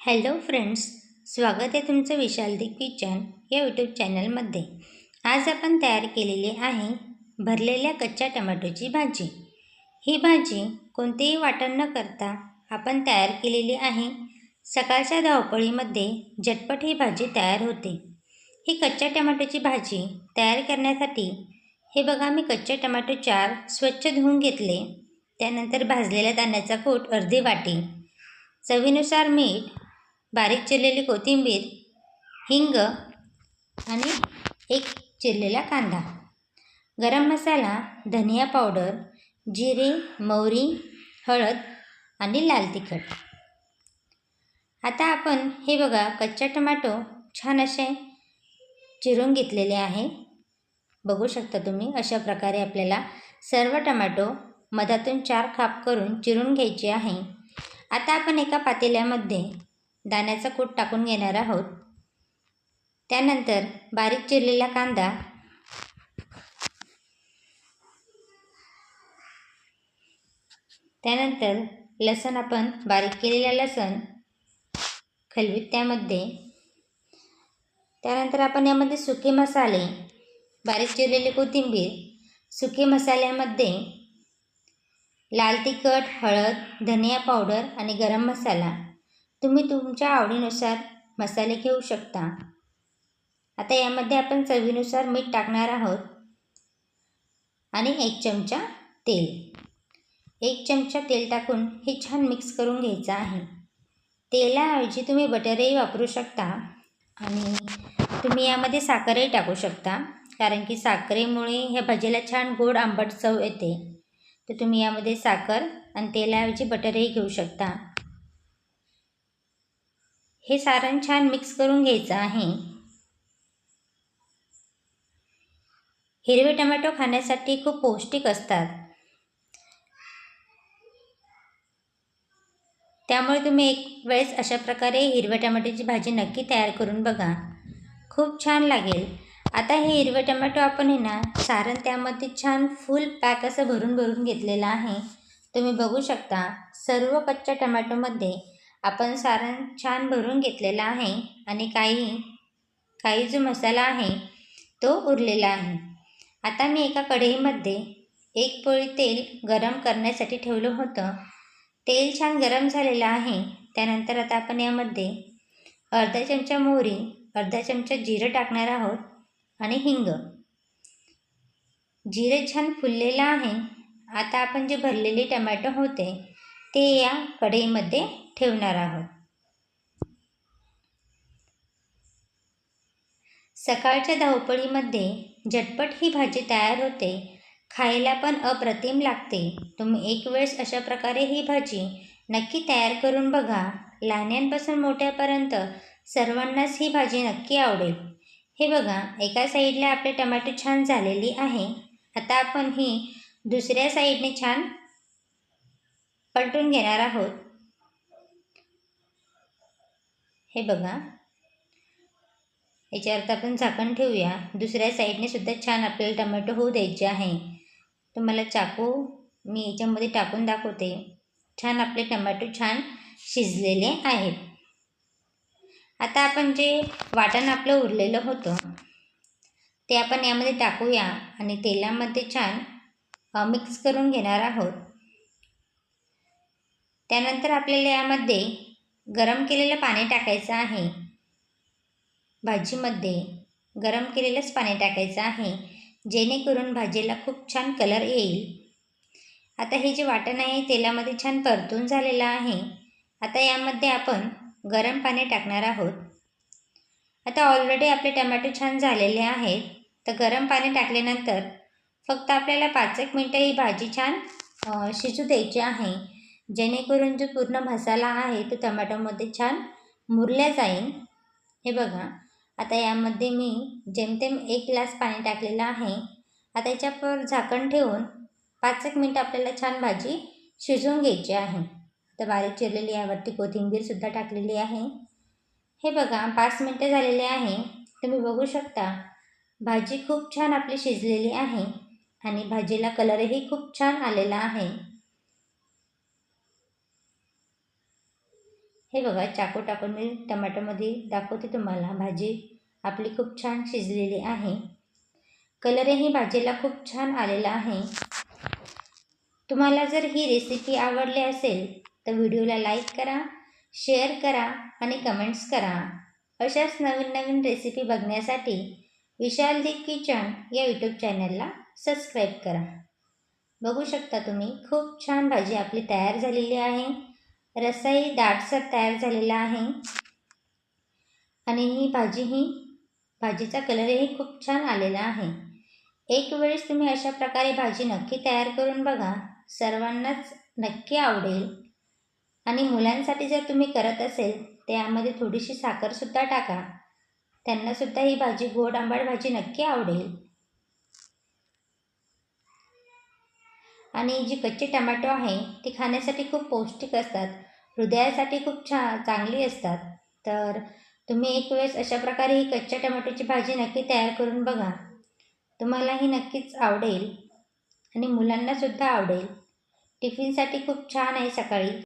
Hello friends स्वागत आहे तुमचं विशाल दी किचन या यूट्यूब चॅनलमध्ये. आज आपण तयार केलेली आहे भरलेल्या कच्च्या टमॅटोची भाजी. ही भाजी कोणतेही वाटण न करता आपण तयार केलेली आहे. सकाळच्या धावपळीमध्ये झटपट ही भाजी तयार होते. ही कच्च्या टमॅटोची भाजी तयार करण्यासाठी हे बघा मी कच्चे टमॅटो चार स्वच्छ धुवून घेतले. त्यानंतर भाजलेल्या दाण्याचा कूट अर्धी वाटी. चवीनुसार मीठ बारीक चिरलेली कोथिंबीर हिंग आणि एक चिरलेला कांदा. गरम मसाला धनिया पावडर जिरे मोहरी हळद आणि लाल तिखट. आता आपण हे बघा कच्चा टमाटो छान असे चिरून घेतलेले आहे. बघू शकता तुम्ही अशा प्रकारे आपल्याला सर्व टमाटो मधातून चार खाप करून चिरून घ्यायचे आहे. आता आपण एका पातेल्यामध्ये दाण्याचा कूट टाकून घेणार आहोत. त्यानंतर बारीक चिरलेला कांदा त्यानंतर लसण आपण बारीक केलेला लसण खलवीत त्यामध्ये. त्यानंतर आपण यामध्ये सुके मसाले बारीक चिरलेली कोथिंबीर सुके मसाल्यामध्ये लाल तिखट हळद धनिया पावडर आणि गरम मसाला तुम्ही तुमच्या आवडीनुसार मसाले घेऊ शकता. आता यामध्ये आपण चवीनुसार मीठ टाकणार आहोत आणि एक चमचा तेल. एक चमचा तेल टाकून हे छान मिक्स करून घ्यायचं आहे. तेलाऐवजी तुम्ही बटरही वापरू शकता आणि तुम्ही यामध्ये साखरही टाकू शकता कारण की साखरेमुळे ह्या भाजीला छान गोड आंबट चव येते. तर तुम्ही यामध्ये साखर आणि तेलाऐवजी बटरही घेऊ शकता. हे सारण छान मिक्स करून घ्यायचं आहे. हिरवे टमॅटो खाण्यासाठी खूप पौष्टिक असतात. त्यामुळे तुम्ही एक वेळेस अशा प्रकारे हिरव्या टमॅटोची भाजी नक्की तयार करून बघा. खूप छान लागेल. आता हे हिरवे टमॅटो आपण हे ना सारण त्यामध्ये छान फुल पॅक असं भरून भरून घेतलेलं आहे. तुम्ही बघू शकता सर्व कच्च्या टमॅटोमध्ये आपण सारण छान भरून घेतलेला आहे आणि काही काही जो मसाला आहे तो उरलेला आहे. आता मी एका कढईमध्ये एक पोळी तेल गरम करण्यासाठी ठेवलं होतं. तेल छान गरम झालेलं आहे. त्यानंतर आता आपण यामध्ये अर्धा चमचा मोहरी अर्धा चमचा जिरं टाकणार आहोत आणि हिंग. जिरं छान फुललेलं आहे. आता आपण जे भरलेले टमॅटो होते ते या कढईमध्ये ठेवणार आहोत. सकाळच्या धावपळीमध्ये झटपट ही भाजी तयार होते. खायला पण अप्रतिम लागते. तुम्ही एक वेळेस अशा प्रकारे ही भाजी नक्की तयार करून बघा. लहान्यांपासून मोठ्यापर्यंत सर्वांनाच ही भाजी नक्की आवडेल. हे बघा एका साईडला आपले टमॅटो छान झालेली आहे. आता आपण ही दुसऱ्या साईडने छान पलटून घेणार आहोत. हे बघा. याच्यावरती आपण झाकण ठेवूया. दुसऱ्या साईडने सुद्धा छान आपल्याला टमॅटो होऊ द्यायचे आहे. तुम्हाला चाकू मी याच्यामध्ये टाकून दाखवते. छान आपले टमॅटो छान शिजलेले आहेत. आता आपण जे वाटण आपलं उरलेलं होतं ते आपण यामध्ये टाकूया आणि तेलामध्ये छान मिक्स करून घेणार आहोत. त्यानंतर आपल्याला यामध्ये गरम केलेलं पाणी टाकायचं आहे. भाजीमध्ये गरम केलेलंच पाणी टाकायचं आहे. जेणेकरून भाजीला खूप छान कलर येईल. आता हे जे वाटण आहे तेलामध्ये छान परतून झालेलं आहे. आता यामध्ये आपण गरम पाणी टाकणार आहोत. आता ऑलरेडी आपले टमॅटो छान झालेले आहेत. तर गरम पाणी टाकल्यानंतर फक्त आपल्याला पाच एक मिनटं ही भाजी छान शिजू द्यायची आहे. जेणेकरून जो पूर्ण मसाला आहे तो टमॅटोमध्ये छान मुरल्या जाईल. हे बघा आता यामध्ये मी जेमतेम एक ग्लास पाणी टाकलेलं आहे. आता याच्यावर झाकण ठेवून पाच एक मिनटं आपल्याला छान भाजी शिजवून घ्यायची आहे. तर बारीक चिरलेली यावरती कोथिंबीरसुद्धा टाकलेली आहे. हे बघा पाच मिनटं झालेले आहे. तुम्ही बघू शकता भाजी खूप छान आपली शिजलेली आहे आणि भाजीला कलरही खूप छान आलेला आहे. हे बघा चाकू टाकून मी टमॅटोमध्ये दाखवते तुम्हाला. भाजी आपली खूप छान शिजलेली आहे. कलरही भाजीला खूप छान आलेला आहे. तुम्हाला जर ही रेसिपी आवडली असेल तर व्हिडिओला लाईक करा शेअर करा आणि कमेंट्स करा. अशाच नवीन नवीन रेसिपी बघण्यासाठी विशाल दी किचन या यूट्यूब चॅनलला सबस्क्राईब करा. बघू शकता तुम्ही खूप छान भाजी आपली तयार झालेली आहे. रस्साही दाटसर तयार झालेला आहे. आणि ही भाजी ही भाजीचा कलरही खूप छान आलेला आहे. एक वेळेस तुम्ही अशा प्रकारे भाजी नक्की तयार करून बघा. सर्वांनाच नक्की आवडेल. आणि मुलांसाठी जर तुम्ही करत असेल त्यामध्ये थोडीशी साखरसुद्धा टाका. त्यांनासुद्धा ही भाजी गोड आंबट भाजी नक्की आवडेल. आणि जी कच्चे टमॅटो आहे ती खाण्यासाठी खूप पौष्टिक असतात. हृदयासाठी खूप छा चांगली असतात. तर तुम्ही एक वेळेस अशा प्रकारे ही कच्च्या टमॅटोची भाजी नक्की तयार करून बघा. तुम्हाला ही नक्कीच आवडेल आणि मुलांनासुद्धा आवडेल. टिफिनसाठी खूप छान आहे सकाळी.